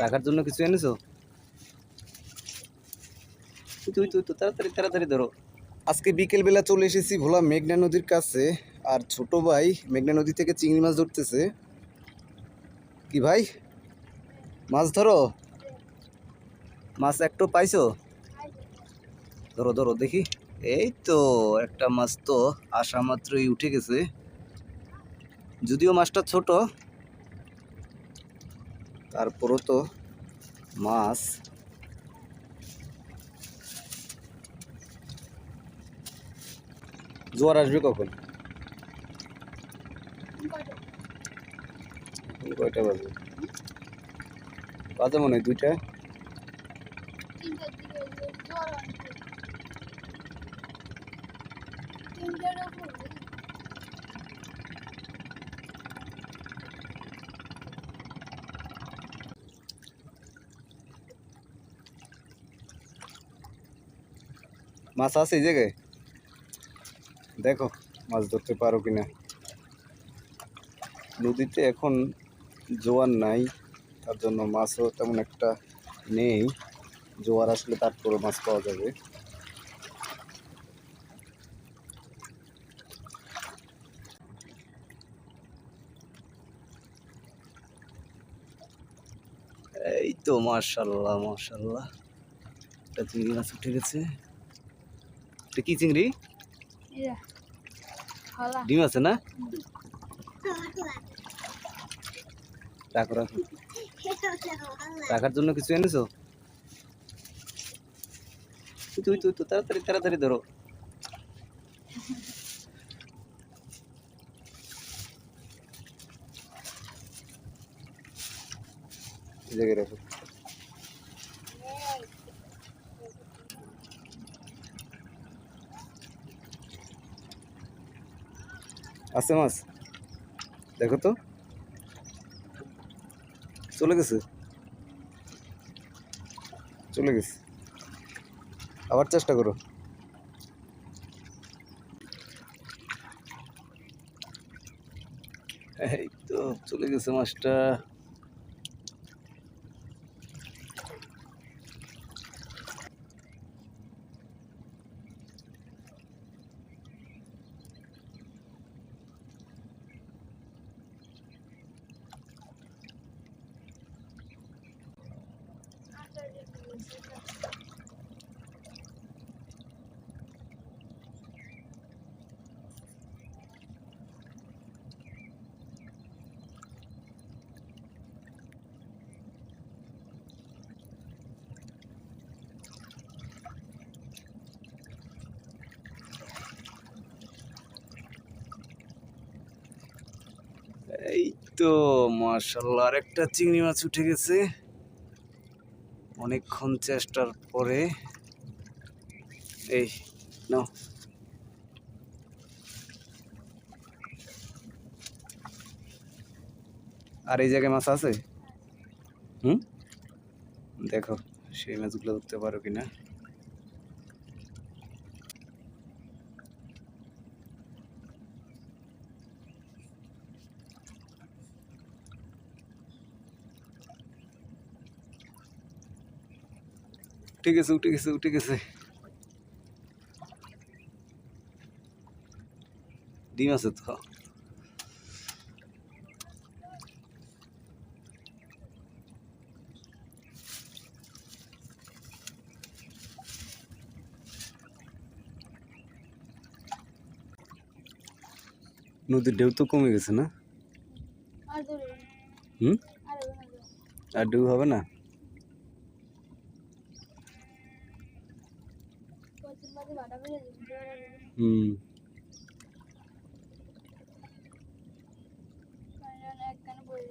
রাখার জন্য কিছু এনেছো? তুই তুই তো তাড়াতাড়ি তাড়াতাড়ি ধরো। আজকে বিকেলবেলা চলে এসেছি ভোলা মেঘনা নদীর কাছে, আর ছোট ভাই মেঘনা নদী থেকে চিংড়ি মাছ ধরতেছে। কি ভাই? মাছ ধরো? মাছ একটু পাইছো? ধরো ধরো, দেখি। এই তো, একটা মাছ তো আসা মাত্রই উঠে গেছে। যদিও মাছটা ছোট তারপরও তো মাছ। জোয়ার আসবে কখন? কয়টা বাজে? বাজে মনে হয় দুইটা। মাছ আছে এই জায়গায়? দেখো, মাছ ধরতে পারো কিনা। নদীতে এখন জোয়ার নাই, তার জন্য মাছও তেমন একটা নেই। জোয়ার আসলে তারপরে মাছ পাওয়া যাবে। এই তো মার্শাল্লাহ মার্শাল্লাহ একটা চিংড়ি মাছ উঠে গেছে। এটা কি চিংড়ি? ডিম আছে না? রাখো রাখো। রাখার জন্য কিছু এনেছো? তুই তুই তো তাড়াতাড়ি তাড়াতাড়ি ধরো। জায়গায় রাখো। আছে মাছ? দেখো তো। চলে গেছে? চলে গেছে। আবার চেষ্টা করো। এই তো, চলে গেছে মাছটা। এই তো মার্শাল্লাহ আর একটা চিংড়ি মাছ উঠে গেছে। অনেকক্ষণ চেষ্টার পরে, এই নাও। আর এই জায়গায় মাছ আছে? হুম? দেখো, সেই মাছগুলো ধরতে পারো কিনা। উঠে গেছে উঠে গেছে উঠে গেছে। ডিম আছে তো। নদীর ঢেউ তো কমে গেছে না? হুম? আর ঢেউ হবে না? হুম। একখানে বই